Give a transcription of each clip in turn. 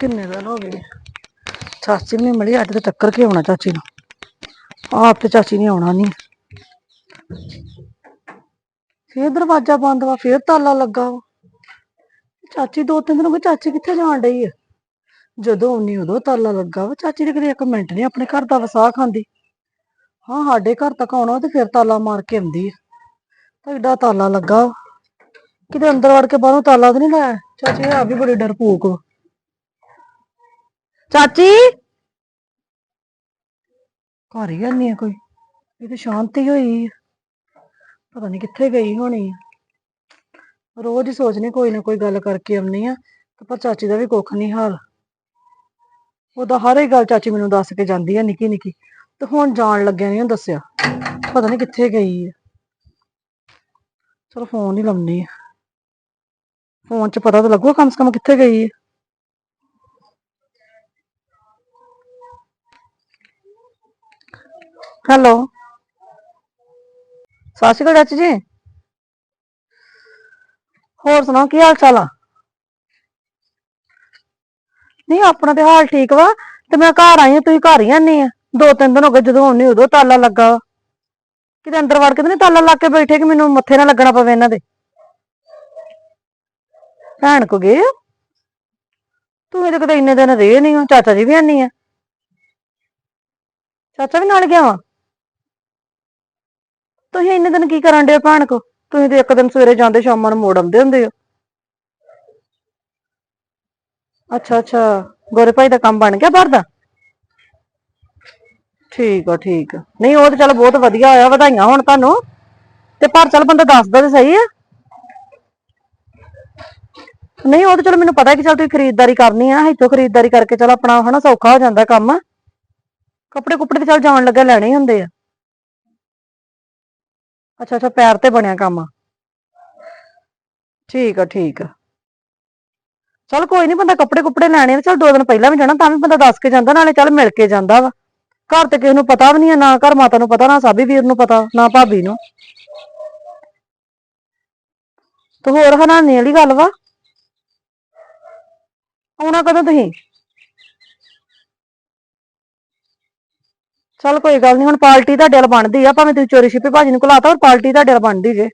ਕਿੰਨੇ ਦਿਨ ਹੋ ਗਏ? ਚਾਚੀ ਨੇ ਮਿਲੀ, ਅੱਜ ਤੇ ਟੱਕਰ ਕੇ ਆਉਣਾ ਚਾਚੀ ਨੂੰ? ਆਪ ਤੇ ਚਾਚੀ ਨੇ ਆਉਣਾ ਨਹੀਂ ਫੇਰ ਦਰਵਾਜ਼ਾ ਬੰਦ ਵਾ, ਫੇਰ ਤਾਲਾ ਲੱਗਾ ਵਾ। ਚਾਚੀ ਦੋ ਤਿੰਨ ਦਿਨ ਹੋ ਗਏ, ਚਾਚੀ ਕਿੱਥੇ ਜਾਣ ਡਈ ਆ? ਜਦੋਂ ਆਉਣੀ, ਉਦੋਂ ਤਾਲਾ ਲੱਗਾ ਵਾ। ਚਾਚੀ ਦੇ ਕਦੇ ਇੱਕ ਮਿੰਟ ਨਹੀਂ ਆਪਣੇ ਘਰ ਦਾ ਵਸਾ ਖਾਂਦੀ। ਹਾਂ, ਸਾਡੇ ਘਰ ਤੱਕ ਆਉਣਾ ਤੇ ਫਿਰ ਤਾਲਾ ਮਾਰ ਕੇ ਆਉਂਦੀ ਆ। ਤਾਂ ਏਡਾ ਤਾਲਾ ਲੱਗਾ ਵਾ। ਕਿਤੇ ਅੰਦਰ ਵੜ ਕੇ ਬਾਹਰੋਂ ਤਾਲਾ ਤਾਂ ਨਹੀਂ ਲਾਇਆ? ਚਾਚੀ ਆ ਵੀ ਬੜੀ ਡਰਪੋਕ ਵਾ। ਚਾਚੀ? ਘਰ ਹੀ ਨਹੀਂ ਕੋਈ। ਇਹ ਤੇ ਸ਼ਾਂਤੀ ਹੋਈ। ਆ। ਪਤਾ ਨਹੀਂ ਕਿੱਥੇ ਗਈ ਹੋਣੀ। ਆ ਰੋਜ਼ ਹੀ ਸੋਚਣੀ ਕੋਈ ਨਾ ਕੋਈ ਗੱਲ ਕਰਕੇ ਆਉਣੀ ਆ, ਤੇ ਪਰ ਚਾਚੀ ਦਾ ਵੀ ਕੁੱਖ ਨਹੀਂ ਹਾਲ। ਉਹਦਾ ਹਰ ਇੱਕ ਗੱਲ ਚਾਚੀ ਮੈਨੂੰ ਦੱਸ ਕੇ ਜਾਂਦੀ ਆ ਨਿੱਕੀ ਨਿੱਕੀ ਤੇ ਹੁਣ ਜਾਣ ਲੱਗਿਆ ਨਹੀਂ ਦੱਸਿਆ। ਪਤਾ ਨਹੀਂ ਕਿੱਥੇ ਗਈ ਆ। ਚਲੋ ਫੋਨ ਹੀ ਲਾਉਣੀ ਆ। ਫੋਨ 'ਚ ਪਤਾ ਤਾਂ ਲੱਗੂਗਾ ਕਮ ਸੇ ਕਮ ਕਿੱਥੇ ਗਈ ਆ। ਹੈਲੋ। ਸਤਿ ਸ਼੍ਰੀ ਅਕਾਲ ਚਾਚੀ ਜੀ। ਹੋਰ ਸੁਣਾਓ, ਕੀ ਹਾਲ ਚਾਲ ਆ? ਨਹੀਂ, ਆਪਣਾ ਤੇ ਹਾਲ ਠੀਕ ਵਾ, ਤੇ ਮੈਂ ਘਰ ਆਈ ਆ, ਤੁਸੀਂ ਘਰ ਹੀ ਆਨੀ ਆ। ਦੋ ਤਿੰਨ ਦਿਨ ਹੋ ਗਏ, ਜਦੋਂ ਆਉਣੀ ਉਦੋਂ ਤਾਲਾ ਲੱਗਾ। ਵਾ ਕਿਤੇ ਅੰਦਰ ਵੜ ਕੇ ਤੇ ਨਹੀਂ ਤਾਲਾ ਲਾ ਕੇ ਬੈਠੇ ਕਿ ਮੈਨੂੰ ਮੱਥੇ ਨਾ ਲੱਗਣਾ ਪਵੇ ਇਹਨਾਂ ਦੇ। ਭੈਣ ਕੋ ਗਏ ਆ? ਤੂੰ ਇਹਦੇ ਕਿਤੇ ਇੰਨੇ ਦਿਨ ਰਹੇ ਨਹੀਂ ਹੋ, ਚਾਚਾ ਜੀ ਵੀ ਆਨੀ ਆ। ਚਾਚਾ ਵੀ ਨਾਲ ਗਿਆ ਵਾ? ਤੁਸੀਂ ਇੰਨੇ ਦਿਨ ਕੀ ਕਰਨ ਡੇ ਭੈਣ ਕੋ? ਤੁਸੀਂ ਤੇ ਇੱਕ ਦਿਨ ਸਵੇਰੇ ਜਾਂਦੇ ਸ਼ਾਮਾਂ ਨੂੰ ਮੋੜ ਆਉਂਦੇ ਹੁੰਦੇ ਹੋ। ਅੱਛਾ ਅੱਛਾ। ਗੋਰੇ ਭਾਈ ਦਾ ਕੰਮ ਬਣ ਗਿਆ ਬਾਹਰ ਦਾ? ਠੀਕ ਆ ਠੀਕ ਆ। ਨਹੀਂ, ਉਹ ਤੇ ਚੱਲ ਬਹੁਤ ਵਧੀਆ ਹੋਇਆ, ਵਧਾਈਆਂ ਹੁਣ ਤੁਹਾਨੂੰ। ਤੇ ਪਰ ਚਲ ਬੰਦਾ ਦੱਸਦਾ ਤੇ ਸਹੀ ਆ। ਨਹੀਂ, ਉਹ ਤੇ ਚਲੋ ਮੈਨੂੰ ਪਤਾ ਕਿ ਚੱਲ ਤੁਸੀਂ ਖਰੀਦਦਾਰੀ ਕਰਨੀ ਆ, ਇੱਥੋਂ ਖਰੀਦਦਾਰੀ ਕਰਕੇ ਚਲ ਆਪਣਾ ਹਨਾ ਸੌਖਾ ਹੋ ਜਾਂਦਾ ਕੰਮ। ਕੱਪੜੇ ਕੁੱਪੜੇ ਤੇ ਚੱਲ ਜਾਣ ਲੱਗਾ ਲੈਣੇ ਹੁੰਦੇ ਆ। ਅੱਛਾ ਅੱਛਾ, ਪੈਰ ਤੇ ਬਣਿਆ ਕੰਮ। ਠੀਕ ਆ ਠੀਕ ਆ। ਚਲ ਕੋਈ ਨਹੀਂ ਬੰਦਾ ਕੱਪੜੇ ਕੁਪੜੇ ਲੈਣੇ ਚਲ ਦੋ ਦਿਨ ਪਹਿਲਾਂ ਵੀ ਜਾਣਾ, ਤਾਂ ਵੀ ਬੰਦਾ ਦੱਸ ਕੇ ਜਾਂਦਾ, ਨਾਲੇ ਚੱਲ ਮਿਲ ਕੇ ਜਾਂਦਾ ਵਾ। ਘਰ ਤੇ ਕਿਸੇ ਨੂੰ ਪਤਾ ਵੀ ਨਹੀਂ ਆ, ਨਾ ਘਰ ਮਾਤਾ ਨੂੰ ਪਤਾ, ਨਾ ਸਾਬੀ ਵੀਰ ਨੂੰ ਪਤਾ, ਨਾ ਭਾਬੀ ਨੂੰ। ਤੇ ਹੋਰ ਹਨਾਨੀ ਵਾਲੀ ਗੱਲ ਵਾ। ਆਉਣਾ ਕਦੋਂ ਤੁਸੀਂ? ਚਲ ਕੋਈ ਗੱਲ ਨਹੀਂ, ਹੁਣ ਪਾਰਟੀ ਤੁਹਾਡੇ ਨਾਲ ਬਣਦੀ ਆ, ਭਾਵੇਂ ਤੁਸੀਂ ਚੋਰੀ ਛਿਪੇ ਭਾਜੀ ਨੂੰ ਘਲਾਤਾ ਪਰ ਪਾਰਟੀ ਤੁਹਾਡੇ ਨਾਲ ਬਣਦੀ ਜੇ।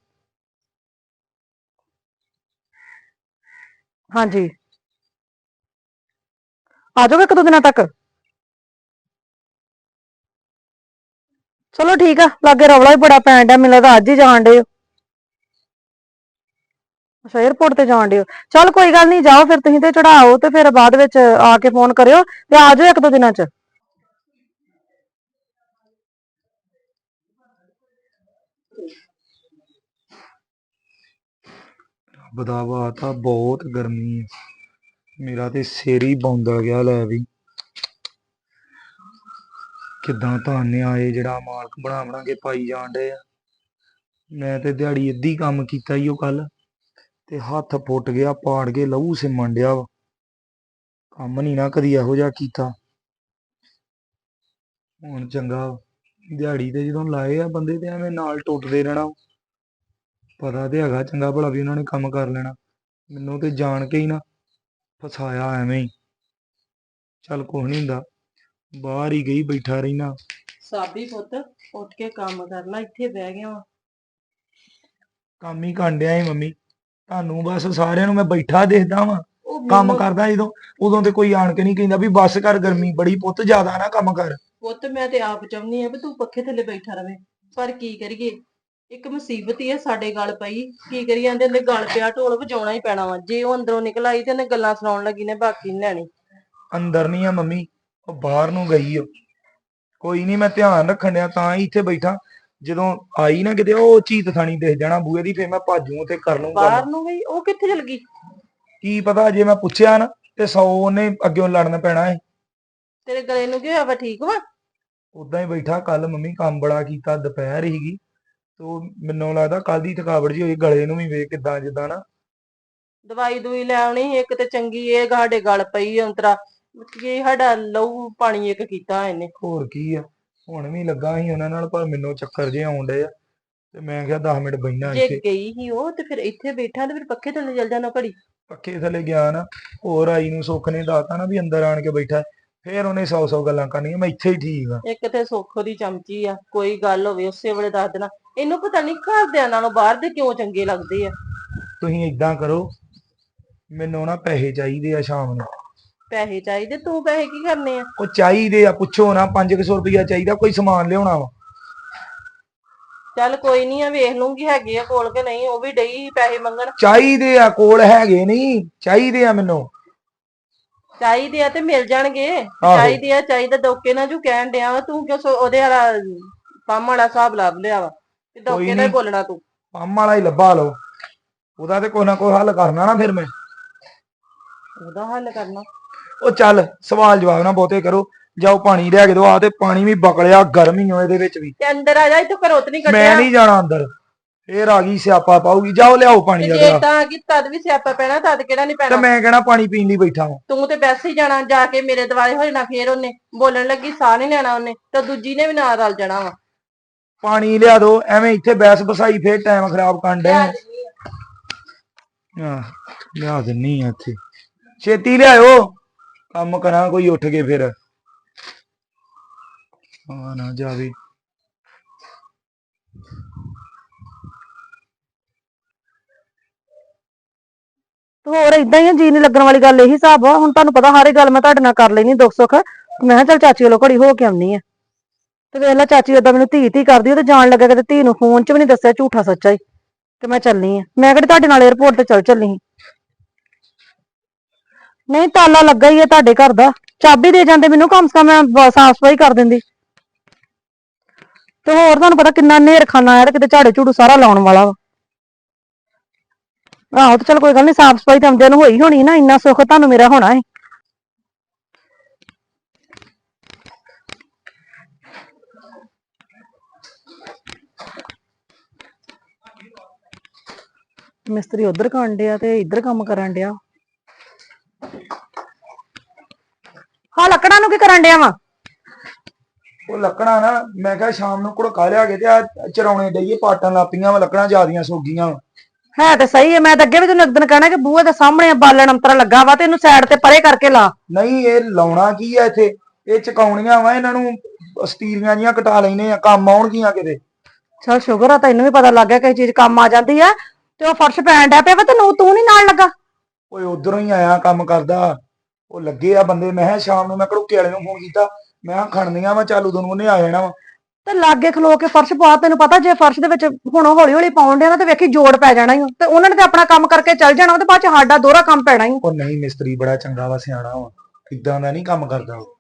ਹਾਂਜੀ। ਆ ਜਾਓਗੇ ਇੱਕ ਦੋ ਦਿਨਾਂ ਤੱਕ। ਚਲੋ ਠੀਕ ਆ, ਲਾਗੇ ਰੌਲਾ ਵੀ ਬੜਾ ਪੈਣ ਡਿਆ, ਮੈਨੂੰ ਲੱਗਦਾ ਅੱਜ ਹੀ ਜਾਣ ਡਿਓ ਅੱਛਾ 에어ਪੋਰਟ ਤੇ ਜਾਣ ਡਿਓ ਚਲ ਕੋਈ ਗੱਲ ਨਹੀਂ, ਜਾਓ ਫਿਰ ਤੁਸੀਂ ਤੇ ਚੜਾਓ ਤੇ ਫਿਰ ਬਾਅਦ ਵਿੱਚ ਆ ਕੇ ਫੋਨ ਕਰਿਓ ਤੇ ਆ ਜਾਓ ਇੱਕ ਦੋ ਦਿਨਾਂ ਚ। ਬਦਾਵਾ ਤਾਂ ਬਹੁਤ ਗਰਮੀ ਹੈ ਮੇਰਾ ਤੇ ਸਿਰ ਹੀ ਬੌਂਦਾ ਗਿਆ ਲੈ ਵੀ। ਕਿਦਾਂ ਧਾਨੇ ਆਏ ਜਿਹੜਾ ਮਾਲਕ ਬਣਾ ਬਣਾ ਕੇ ਪਾਈ ਜਾਣ ਡੇ ਆ। ਮੈਂ ਤੇ ਦਿਹਾੜੀ ਅੱਧੀ ਕੰਮ ਕੀਤਾ ਈ ਉਹ ਕੱਲ, ਤੇ ਹੱਥ ਫੁੱਟ ਗਿਆ, ਪਾੜ ਕੇ ਲਹੂ ਸਿਮਣ ਡਿਆ ਵਾ। ਕੰਮ ਨਹੀਂ ਨਾ ਕਦੀ ਇਹੋ ਜਿਹਾ ਕੀਤਾ। ਹੁਣ ਚੰਗਾ ਦਿਹਾੜੀ ਤੇ ਜਦੋਂ ਲਾਏ ਆ ਬੰਦੇ ਤੇ ਐਵੇਂ ਨਾਲ ਟੁੱਟਦੇ ਰਹਿਣਾ ਪਤਾ ਤੇ ਹੈਗਾ ਚੰਗਾ ਭਲਾ ਵੀ ਉਹਨਾਂ ਨੇ ਕੰਮ ਕਰ ਲੈਣਾ। ਮੈਨੂੰ ਤੇ ਜਾਣ ਕੇ ਹੀ ਨਾ ਫਸਾਇਆ ਐਵੇਂ ਹੀ। ਚੱਲ ਕੁਛ ਨਹੀਂ ਹੁੰਦਾ ਬਾਹਰ ਹੀ ਗਈ ਬੈਠਾ ਰਹਿਣਾ। ਸਾਬੀ ਪੁੱਤ ਉੱਠ ਕੇ ਕੰਮ ਕਰਨਾ ਇੱਥੇ ਬਹਿ ਗਿਆ ਵਾਂ। ਕੰਮ ਹੀ ਕਾਂਡਿਆ ਏ ਮੰਮੀ। ਤੁਹਾਨੂੰ ਬਸ ਸਾਰਿਆਂ ਨੂੰ ਮੈਂ ਬੈਠਾ ਦੇਖਦਾ ਵਾਂ। ਉਹ ਕੰਮ ਮੈਨੂੰ- ਕਰਦਾ ਜਦੋਂ ਉਦੋਂ ਤੇ ਕੋਈ ਆਣ ਕੇ ਨਹੀਂ ਕਹਿੰਦਾ ਵੀ ਬੱਸ ਕਰ ਗਰਮੀ ਬੜੀ ਪੁੱਤ ਜ਼ਿਆਦਾ ਨਾ ਕੰਮ ਕਰ। ਪੁੱਤ ਮੈਂ ਤੇ ਆਪ ਚਾਹੁੰਦੀ ਆ ਵੀ ਤੂੰ ਪੱਖੇ ਥੱਲੇ ਬੈਠਾ ਰਵੇਂ ਪਰ ਕੀ ਕਰੀਏ? ਇੱਕ ਮੁਸੀਬਤ ਹੀ ਆ ਸਾਡੇ ਗਲ ਪਈ। ਕੀ ਕਰੀ ਜਾਂਦੇ ਨੇ ਗਲ ਪਿਆ ਢੋਲ ਵਜਾਉਣਾ ਹੀ ਪੈਣਾ ਵਾ। ਜੇ ਉਹ ਅੰਦਰੋਂ ਨਿਕਲ ਆਈ ਤੇ ਉਹਨੇ ਗੱਲਾਂ ਸੁਣਾਉਣ ਲੱਗੀ ਨੇ ਬਾਕੀ ਲੈਣੀ। ਅੰਦਰ ਨਹੀਂ ਆ ਮੰਮੀ ਉਹ ਬਾਹਰ ਨੂੰ ਗਈ ਓ। ਕੋਈ ਨਹੀਂ ਮੈਂ ਧਿਆਨ ਰੱਖਣ ਡਿਆ ਤਾਂ ਹੀ ਇੱਥੇ ਬੈਠਾ। ਜਦੋਂ ਆਈ ਨਾ ਕਿਤੇ ਉਹ ਚੀਤ ਥਾਣੀ ਦਿਖ ਜਾਣਾ ਬੂਏ ਦੀ ਫੇਰ ਮੈਂ ਭਾਜੂ ਤੇ ਕਰ ਲੂੰ ਬਾਹਰ ਨੂੰ ਗਈ ਉਹ ਕਿੱਥੇ ਚਲ ਗਈ? ਕੀ ਪਤਾ ਜੇ ਮੈਂ ਪੁੱਛਿਆ ਨਾ ਤੇ ਸੌ ਉਹਨੇ ਅੱਗਿਓਂ ਲੜਨ ਪੈਣਾ ਏ ਤੇਰੇ ਗਲੇ ਨੂੰ ਕੀ ਹੋਇਆ ਵਾ ਠੀਕ ਵਾ? ਉਦਾਂ ਹੀ ਬੈਠਾ ਕੱਲ ਮੰਮੀ ਕੰਮ ਬੜਾ ਕੀਤਾ ਦੁਪਹਿਰ ਹੀਗੀ। ਤੋ ਮੈਨੂੰ ਲੱਗਦਾ ਕੱਲ ਦੀ ਥਕਾਵਟ ਜੀ ਹੋਈ ਗਲੇ ਨੂੰ ਵੀ ਵੇਖ ਕਿਦਾਂ ਜਿੱਦਾਂ ਨਾ। ਦਵਾਈ ਦੂਈ ਲੈ ਆਉਣੀ ਸੀ, ਇੱਕ ਤੇ ਚੰਗੀ ਇਹ ਸਾਡੇ ਗਲ ਪਈ ਅੰਤਰਾ ਕੀ ਸਾਡਾ ਲਹੂ ਪਾਣੀ ਇੱਕ ਕੀਤਾ ਇਹਨੇ। ਹੋਰ ਕੀ ਆ ਹੁਣ ਵੀ ਲੱਗਾ ਸੀ ਉਹਨਾਂ ਨਾਲ ਪਰ ਮੈਨੂੰ ਚੱਕਰ ਜੇ ਆਉਣ ਡਏ ਆ ਤੇ ਮੈਂ ਕਿਹਾ 10 ਮਿੰਟ ਬੈਠਣਾ ਜੇ ਇੱਥੇ। ਗਈ ਹੀ ਉਹ ਤੇ ਫਿਰ ਇੱਥੇ ਬੈਠਾ ਤੇ ਫਿਰ ਪੱਖੇ ਥੱਲੇ ਚਲ ਜਾਣਾ ਘੜੀ। ਪੱਖੇ ਥੱਲੇ ਗਿਆ ਨਾ ਹੋਰ ਆਈ ਨੂੰ ਸੁੱਖ ਨੇ ਦਾਤਾ ਨਾ ਵੀ ਅੰਦਰ ਆਣ ਕੇ ਬੈਠਾ। ਫੇਰ ਉਹਨੇ ਸੌ ਸੌ ਗੱਲਾਂ ਕਰਨੀਆਂ ਮੈਂ ਇੱਥੇ ਹੀ ਠੀਕ ਆ ਇੱਕ ਤੇ ਸੁੱਖ ਦੀ ਚਮਚੀ ਆ ਕੋਈ ਗੱਲ ਹੋਵੇ ਉਸੇ ਵੇਲੇ ਦੱਸ ਦੇਣਾ। ਇਹਨੂੰ ਪਤਾ ਨਹੀਂ ਘਰਦਿਆਂ ਨਾਲੋਂ ਬਾਹਰ ਦੇ ਕਿਉਂ ਚੰਗੇ ਲੱਗਦੇ ਆ। ਤੁਸੀਂ ਇਦਾਂ ਕਰੋ ਮੈਨੂੰ ਨਾ ਪੈਸੇ ਚਾਹੀਦੇ ਆ ਸ਼ਾਮ ਨੂੰ। ਪੈਸੇ ਚਾਹੀਦੇ ਤੂੰ ਪੈਸੇ ਕੀ ਕਰਨੇ ਆ? ਉਹ ਚਾਹੀਦੇ ਆ ਪੁੱਛੋ ਨਾ 500 ਰੁਪਇਆ ਚਾਹੀਦਾ ਕੋਈ ਸਮਾਨ ਲਿਆਉਣਾ ਵਾ। ਚੱਲ ਕੋਈ ਨਹੀਂ ਆ ਵੇਖ ਲੂੰਗੀ ਹੈਗੇ ਆ ਕੋਲ ਕੇ ਨਹੀਂ ਉਹ ਵੀ ਡਈ ਪੈਸੇ ਮੰਗਣ। ਚਾਹੀਦੇ ਆ ਕੋਲ ਹੈਗੇ ਨਹੀਂ ਚਾਹੀਦੇ ਆ ਮੈਨੂੰ। ਚਾਹੀਦੇ ਆ ਤੇ ਮਿਲ ਜਾਣਗੇ। ਚਾਹੀਦੇ ਆ ਚਾਹੀਦਾ ਦੋਕੇ ਨਾ ਜੂ ਕਹਿਣ ਡਿਆ ਵਾ ਤੂੰ ਕਿਉਂ ਸੋ- ਉਹਦੇ ਵਾਲਾ ਪੰਮ ਵਾਲਾ ਹਿਸਾਬ ਲੱਭ ਲਿਆ ਵਾ ਤੇ ਦੋਕੇ ਨਾਲ ਹੀ ਨੀ। ਬੋਲਣਾ ਤੂੰ। ਪੰਮ ਵਾਲਾ ਹੀ ਲੱਭਾ ਲਓ। ਉਹਦਾ ਤੇ ਕੋਈ ਨਾ ਕੋਈ ਹੱਲ ਕਰਨਾ ਨਾ ਫਿਰ ਮੈਂ। ਉਹਦਾ ਹੱਲ ਕਰਨਾ। ਉਹ ਚੱਲ ਸਵਾਲ ਜਵਾਬ ਨਾ ਬਹੁਤੇ ਕਰੋ। ਜਾਓ ਪਾਣੀ ਲਿਆ ਕੇ ਦੋ ਆ ਤੇ ਪਾਣੀ ਵੀ ਬਕਲਿਆ ਗਰਮ ਹੀ ਹੋ ਇਹਦੇ ਵਿੱਚ ਵੀ। ਤੇ ਅੰਦਰ ਆ ਜਾ ਇੱਥੋਂ ਘਰੋਂ ਤੇ ਨਹੀਂ ਮੈਂ ਕੱਢਿਆ ਨਹੀਂ ਜਾਣਾ ਅੰਦਰ। ਫੇਰ ਆ ਗਈ ਸਿਆਪਾ ਪਾਊਗੀ। ਜਾਓ ਲਿਆਓ ਪਾਣੀ ਜੇ ਗਲਾਸ ਤਾਂ ਕਿ ਤਦ ਵੀ ਸਿਆਪਾ ਪੈਣਾ ਤਦ ਕਿਹੜਾ ਨਹੀਂ ਤੇ ਪੈਣਾ? ਮੈਂ ਕਹਿਣਾ ਪਾਣੀ ਪੀਣ ਲਈ ਬੈਠਾ ਹਾਂ ਤੂੰ ਤੇ ਵੈਸੇ ਹੀ ਜਾਣਾ ਜਾ ਕੇ ਮੇਰੇ ਦੁਆਲੇ ਹੋ ਜਾਣਾ ਫੇਰ ਉਹਨੇ। ਬੋਲਣ ਲੱਗੀ ਸਾਹ ਨਹੀਂ ਲੈਣਾ ਉਹਨੇ ਤੇ ਦੂਜੀ ਨੇ ਵੀ ਨਾਲ ਰਲ ਜਾਣਾ ਵਾ। ਪਾਣੀ ਲਿਆ ਦੋ ਐਵੇਂ ਇੱਥੇ ਬੈਸ ਬਸਾਈ ਫੇਰ ਟਾਈਮ ਖਰਾਬ ਕਰਨ ਡੇ ਆ। ਲਿਆ ਦਿੰਨੀ ਆ ਇੱਥੇ। ਛੇਤੀ ਲਿਆਇਓ। ਕੰਮ ਕਰਾਂ ਕੋਈ ਉੱਠ ਕੇ ਫਿਰ। ਆ ਨਾ ਜਾਵੇ ਤੇ ਹੋਰ ਇਦਾਂ ਹੀ ਆ, ਜੀ ਨਹੀਂ ਲੱਗਣ ਵਾਲੀ ਗੱਲ ਇਹੀ ਹਿਸਾਬ ਆ। ਹੁਣ ਤੁਹਾਨੂੰ ਪਤਾ ਹਰ ਇੱਕ ਗੱਲ ਮੈਂ ਤੁਹਾਡੇ ਨਾਲ ਕਰ ਲੈਣੀ ਦੁੱਖ ਸੁੱਖ। ਮੈਂ ਕਿਹਾ ਚੱਲ ਚਾਚੀ ਵੱਲੋਂ ਘੜੀ ਹੋ ਕੇ ਆਉਣੀ ਆ ਤੇ ਵੇਖ ਲੈ ਚਾਚੀ ਓਦਾਂ ਮੈਨੂੰ ਧੀ ਧੀ ਕਰਦੀ ਉਹ ਤੇ ਜਾਣ ਲੱਗਾ ਕਿਤੇ ਧੀ ਨੂੰ ਫੋਨ 'ਚ ਵੀ ਨਹੀਂ ਦੱਸਿਆ, ਝੂਠਾ ਸੱਚਾ ਹੀ। ਤੇ ਮੈਂ ਚੱਲਨੀ ਆ। ਮੈਂ ਕਿਹੜੀ ਤੁਹਾਡੇ ਨਾਲ 에어ਪੋਰਟ ਤੇ ਚੱਲ ਚੱਲੀ ਸੀ। ਨਹੀਂ, ਤਾਲਾ ਲੱਗਾ ਹੀ ਆ ਤੁਹਾਡੇ ਘਰ ਦਾ। ਚਾਬੀ ਦੇ ਜਾਂਦੇ ਮੈਨੂੰ ਕਮ ਸੇ ਕਮ ਮੈਂ ਸਾਫ਼ ਸਫ਼ਾਈ ਕਰ ਦਿੰਦੀ। ਤੇ ਹੋਰ ਤੁਹਾਨੂੰ ਪਤਾ ਕਿੰਨਾ ਨੇਰ ਖਾਨਾ ਆ ਕਿਤੇ ਝਾੜੇ ਝੂੜੂ ਸਾਰਾ ਲਾਉਣ ਵਾਲਾ ਵਾ। ਆਹੋ ਤੇ ਚਲ ਕੋਈ ਗੱਲ ਨਹੀਂ ਸਾਫ਼ ਸਫ਼ਾਈ ਤਾਂ ਆਉਂਦਿਆਂ ਨੂੰ ਹੋਈ ਹੋਣੀ ਨਾ, ਇੰਨਾ ਸੁੱਖ ਤੁਹਾਨੂੰ ਮੇਰਾ ਹੋਣਾ ਹੈ ਮਿਸਤਰੀ ਉਧਰ ਕਰਨ ਡਿਆ ਤੇ ਇੱਧਰ ਕੰਮ ਕਰਨ ਡਿਆ। ਹਾਂ, ਲੱਕੜਾਂ ਨੂੰ ਕੀ ਕਰਨ ਡਿਆ ਵਾ? ਉਹ ਲੱਕੜਾਂ ਨਾ, ਮੈਂ ਕਿਹਾ ਸ਼ਾਮ ਨੂੰ ਘੜਕਾ ਲਿਆ ਕੇ ਤੇ ਆ ਚਰਾਉਣੇ ਡਈਏ ਪਾਟਾਂ ਲਾਪੀਆਂ ਵਾ, ਲੱਕੜਾਂ ਜਿਆਦੀਆਂ ਸੋਗੀਆਂ ਵਾ। ਹੈ ਤੇ ਸਹੀ ਹੈ ਮੈਂ ਤਾਂ ਅੱਗੇ ਵੀ ਤੈਨੂੰ ਇੱਕ ਦਿਨ ਕਹਿਣਾ ਕਿ ਬੂਹੇ ਦੇ ਸਾਹਮਣੇ ਬਾਲਣ ਅੰਤਰਾ ਲੱਗਾ ਵਾ ਤੇ ਇਹਨੂੰ ਸਾਈਡ ਤੇ ਪਰੇ ਕਰਕੇ ਲਾ। ਨਹੀਂ ਇਹ ਲਾਉਣਾ ਕੀ ਆ ਇੱਥੇ? ਇਹ ਚਕਾਉਣੀਆਂ ਵਾ ਇਹਨਾਂ ਨੂੰ ਸਟੀਲੀਆਂ ਜੀਆਂ ਕਟਾ ਲੈਨੇ ਆ ਕੰਮ ਆਉਣਗੀਆਂ ਕਿਤੇ। ਚਲ ਸ਼ੁਕਰ ਆ ਤੈਨੂੰ ਵੀ ਪਤਾ ਲੱਗ ਗਿਆ ਕਿ ਚੀਜ਼ ਕੰਮ ਆ ਜਾਂਦੀ ਆ ਤੇ ਉਹ ਫਰਸ਼ ਪੈਣ ਡਿਆ ਪਿਆ ਵਾ ਤੈਨੂੰ ਤੂੰ ਨਹੀਂ ਨਾਲ ਲੱਗਾ। ਓਏ ਉਧਰੋਂ ਹੀ ਆਇਆ ਕੰਮ ਕਰਦਾ। ਉਹ ਲੱਗੇ ਆ ਬੰਦੇ ਮੈਂ ਕਿਹਾ ਸ਼ਾਮ ਨੂੰ ਮੈਂ ਘੜੂਕੇ ਵਾਲੇ ਨੂੰ ਫੋਨ ਕੀਤਾ। ਮੈਂ ਕਿਹਾ ਖਣਨੀਆਂ ਵਾ ਚਾਲੂ ਦੋਨੋਂ ਉਹਨੇ ਆ ਜਾਣਾ ਵਾ। ਤੇ ਲਾਗੇ ਖਲੋ ਕੇ ਫਰਸ਼ ਪਾ ਤੈਨੂੰ ਪਤਾ ਜੇ ਫਰਸ਼ ਦੇ ਵਿੱਚ ਹੁਣ ਹੌਲੀ ਹੌਲੀ ਪਾਉਣ ਡਿਆ ਨਾ ਤੇ ਵੇਖੀ ਜੋੜ ਪੈ ਜਾਣਾ ਹੀ ਤੇ ਉਹਨਾਂ ਨੇ ਤੇ ਆਪਣਾ ਕੰਮ ਕਰਕੇ ਚੱਲ ਜਾਣਾ ਤੇ ਬਾਅਦ ਚ ਸਾਡਾ ਦੋਹਰਾ ਕੰਮ ਪੈਣਾ ਹੀ ਉਹ ਨਹੀਂ ਮਿਸਤਰੀ ਬੜਾ ਚੰਗਾ ਵਾ ਸਿਆਣਾ ਵਾ। ਇਦਾਂ ਦਾ ਨਹੀਂ ਕੰਮ ਕਰਦਾ ਉਹ।